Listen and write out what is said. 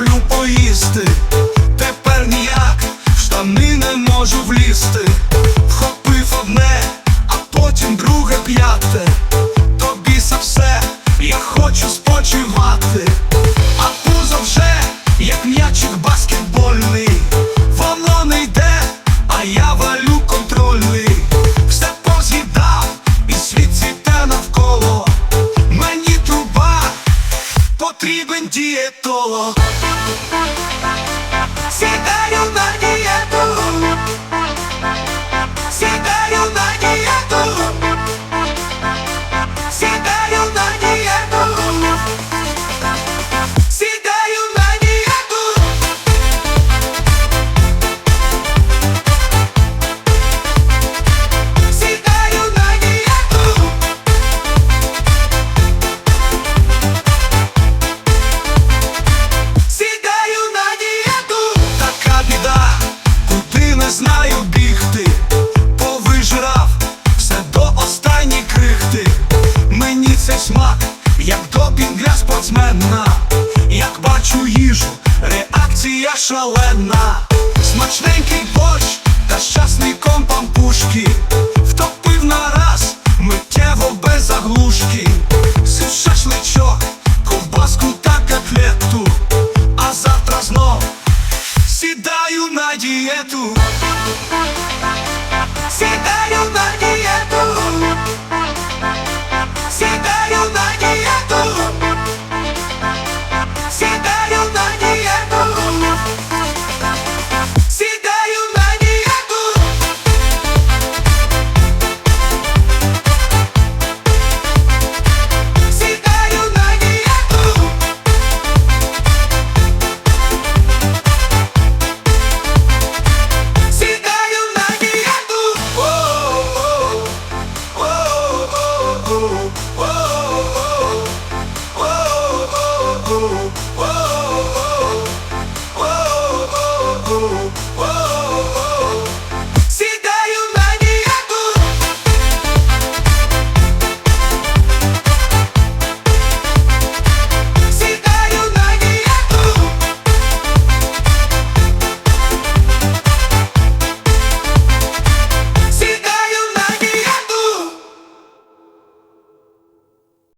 люблю поїсти, тепер ніяк в штани не можу влізти. Вхопив одне, а потім друге п'яте. Тобі за все, я хочу спати. потрібен дієтолог. письменна, як бачу їжу, реакція шалена, смачненький борщ та щасний компампушки Втопив на раз, миттєво без заглушки, Сив шашличок, ковбаску та котлету. А завтра знов сідаю на дієту. Сідаю на дієту. Oh.